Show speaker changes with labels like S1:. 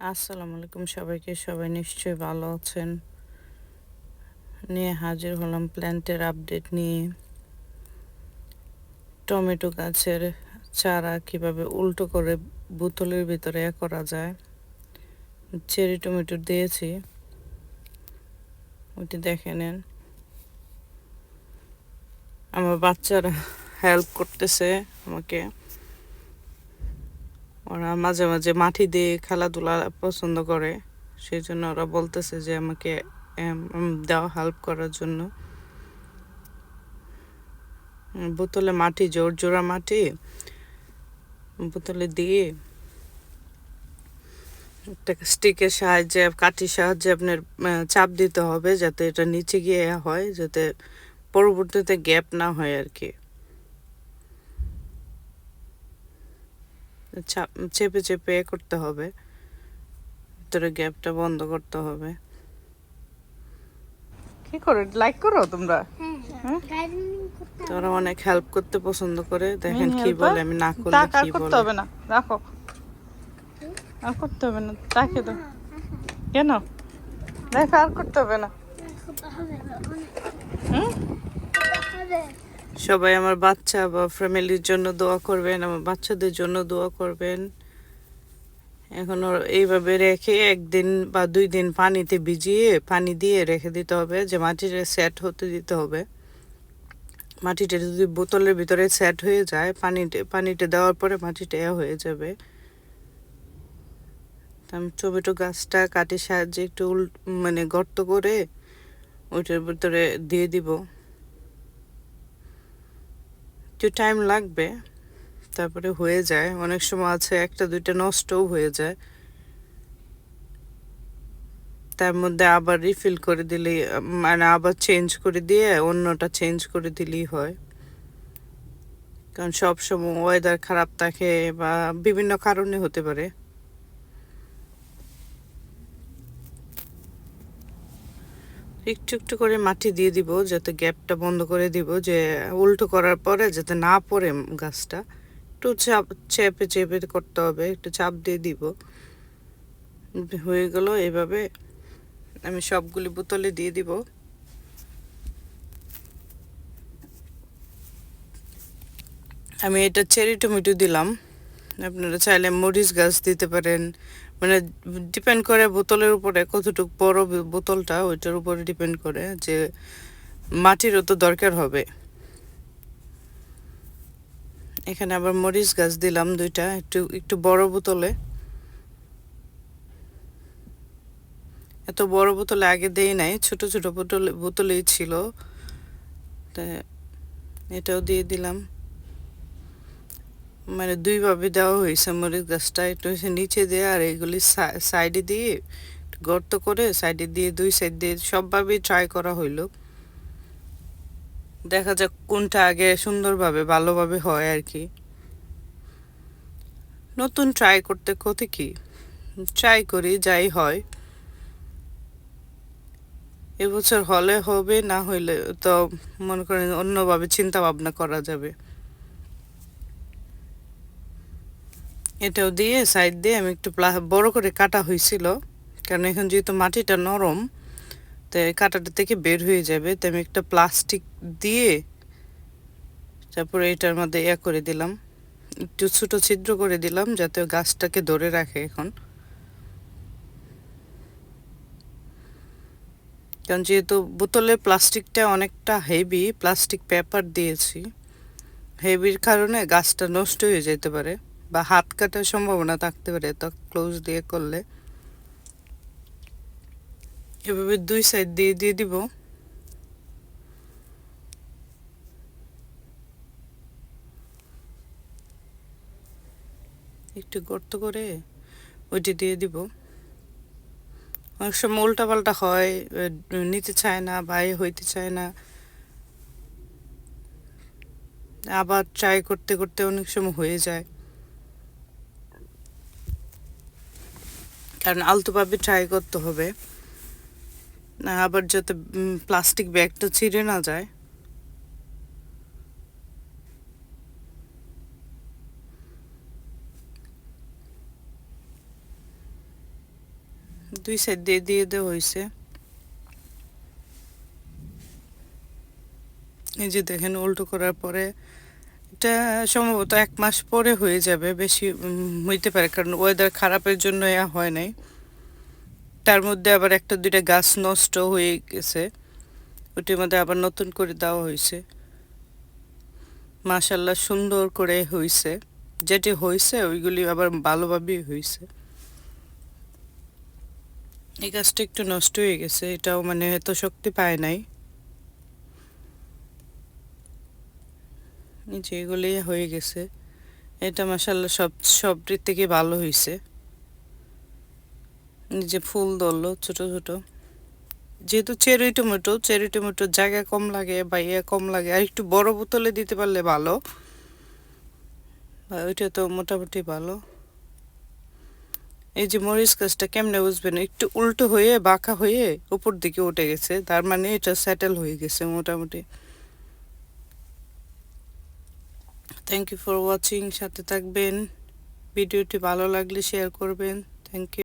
S1: আসসালামু আলাইকুম সবাইকে, সবাই নিশ্চয়ই ভালো আছেন। নিয়ে হাজির হলাম প্ল্যান্টের আপডেট নিয়ে। টমেটো গাছের চারা কীভাবে উল্টো করে বোতলের ভিতরে এ করা যায়। চেরি টমেটো দিয়েছি। ওইটি দেখে নেন। আমার বাচ্চারা হেল্প করতেছে আমাকে। ওরা মাঝে মাঝে মাটি দিয়ে খেলাধুলা পছন্দ করে। সেই জন্য ওরা বলতেছে যে আমাকে দেওয়া হেল্প করার জন্য। বোতলে মাটি, জোর জোড়া মাটি, বোতলে দিয়ে একটা স্টিকের সাহায্যে, কাঠির সাহায্যে আপনার চাপ দিতে হবে যাতে এটা নিচে গিয়ে হয়, যাতে পরবর্তীতে গ্যাপ না হয় আর কি। চাপ চেপে চেপে এ করতে হবে। ভিতরে গ্যাপটা বন্ধ করতে হবে। কি করে? লাইক করো তোমরা?
S2: হ্যাঁ গার্ডেনিং
S1: তোরা অনেক হেল্প করতে পছন্দ করে। দেখেন কি বলে আমি না করলে
S3: তাক আর করতে হবে না? রাখো। আর করতে হবে না তাকে দাও। কেন? দেখ আর করতে হবে না। হুম?
S1: সবাই আমার বাচ্চা বা ফ্যামিলির জন্য দোয়া করবেন, আমার বাচ্চাদের জন্য দোয়া করবেন। এখন এইভাবে রেখে একদিন বা দুই দিন পানিতে ভিজিয়ে পানি দিয়ে রেখে দিতে হবে, যে মাটিটা সেট হতে দিতে হবে। মাটিটা যদি বোতলের ভিতরে সেট হয়ে যায়, পানিতে পানিটা দেওয়ার পরে মাটিটা এ হয়ে যাবে। আমি টমেটো গাছটা কাটির সাহায্যে একটু মানে গর্ত করে ওইটার ভিতরে দিয়ে দিব। একটু টাইম লাগবে, তারপরে হয়ে যায়। অনেক সময় আছে একটা, দুইটা নষ্টও হয়ে যায়। তার মধ্যে আবার রিফিল করে দিলেই মানে আবার চেঞ্জ করে দিয়ে অন্যটা চেঞ্জ করে দিলেই হয়। কারণ সবসময় ওয়েদার খারাপ থাকে বা বিভিন্ন কারণে হতে পারে। একটু একটু করে মাটি দিয়ে দিব, যাতে গ্যাপটা বন্ধ করে দিব, যে উল্টো করার পরে যাতে না পড়ে গাছটা। একটু চাপ, চেপে চেপে করতে হবে, একটু চাপ দিয়ে দিব। হয়ে গেল, এভাবে আমি সবগুলি বোতলে দিয়ে দিব। আমি এটা চেরি টমেটো দিলাম। আপনারা চাইলে মরিচ গাছ দিতে পারেন। মানে ডিপেন্ড করে বোতলের উপরে কতটুকু বড় বোতলটা, ওইটার উপরে ডিপেন্ড করে যে মাটিরও তো দরকার হবে। এখানে আবার মরিচ গাছ দিলাম দুইটা, একটু একটু বড় বোতলে। এত বড় বোতলে আগে দেই নাই, ছোট ছোট বোতলে, বোতলেই ছিল। তা এটাও দিয়ে দিলাম। মানে দুইভাবে দেওয়া হয়েছে। মরিচ গাছটা একটু নিচে দিয়ে আর এইগুলি সাইডে দিয়ে গর্ত করে সাইডে দিয়ে দুই সাইড দিয়ে সবভাবেই ট্রাই করা হইল। দেখা যাক কোনটা আগে সুন্দরভাবে, ভালোভাবে হয় আর কি। নতুন ট্রাই করতে ক্ষতি কি? ট্রাই করি, যাই হয়। এবছর হলে হবে, না হইলে তো মনে করেন অন্যভাবে চিন্তা ভাবনা করা যাবে। এটাও দিয়ে সাইড দিয়ে আমি একটু বড় করে কাটা হয়েছিল। কারণ এখন যেহেতু মাটিটা নরম, তো কাটাটা থেকে বের হয়ে যাবে। তো আমি একটা প্লাস্টিক দিয়ে তারপরে এটার মধ্যে ইয়া করে দিলাম। একটু ছোটো ছিদ্র করে দিলাম যাতে গাছটাকে ধরে রাখে এখন। কারণ যেহেতু বোতলের প্লাস্টিকটা অনেকটা হেভি প্লাস্টিক পেপার দিয়েছি। হেভির কারণে গাছটা নষ্ট হয়ে যেতে পারে। বা হাত কাটার সম্ভাবনা থাকতে পারে, তো ক্লোজ দিয়ে করলে। এভাবে দুই সাইড দিয়ে দিয়ে দিব। একটু গর্ত করে ওইটি দিয়ে দিব। অনেক সময় উল্টা পাল্টা হয়, নিতে চায় না বা হইতে চায় না। আবার ট্রাই করতে করতে অনেক সময় হয়ে যায়। কারণ আলতোভাবে ট্রাই করতে হবে। আবার যাতে প্লাস্টিক ব্যাগটা ছিঁড়ে না যায়। দুই সাইড দিয়ে দিয়ে দেওয়া হয়েছে। এই যে দেখেন, উল্টো করার পরে এটা সম্ভবত এক মাস পরে হয়ে যাবে, বেশি হইতে পারে, কারণ ওয়েদার খারাপের জন্য এ হয় নাই। তার মধ্যে আবার একটা, দুইটা গাছ নষ্ট হয়ে গেছে, ওটির মধ্যে আবার নতুন করে দেওয়া হয়েছে। মাশাল্লাহ সুন্দর করে হয়েছে যেটি হয়েছে ওইগুলি আবার ভালোভাবেই হয়েছে এই গাছটা একটু নষ্ট হয়ে গেছে, এটাও মানে এত শক্তি পায় নাই। যে এগুলি হয়ে গেছে। এটা মাসাল্লাহ সব, সবটির থেকে ভালো হয়েছে যে ফুল ধরলো ছোট ছোট। যেহেতু চেরি টমেটো, চেরি টমেটোর জায়গা কম লাগে বা ইয়ে কম লাগে, আর একটু বড় বোতলে দিতে পারলে ভালো। বা ওইটা তো মোটামুটি ভালো। এই যে মরিচ গাছটা কেমনে বুঝবেন? একটু উল্টো হয়ে, বাঁকা হয়ে উপর দিকে উঠে গেছে, তার মানে এটা সেটেল হয়ে গেছে মোটামুটি। থ্যাংক ইউ ফর ওয়াচিং সাথে থাকবেন। ভিডিওটি ভালো লাগলে শেয়ার করবেন। Thank you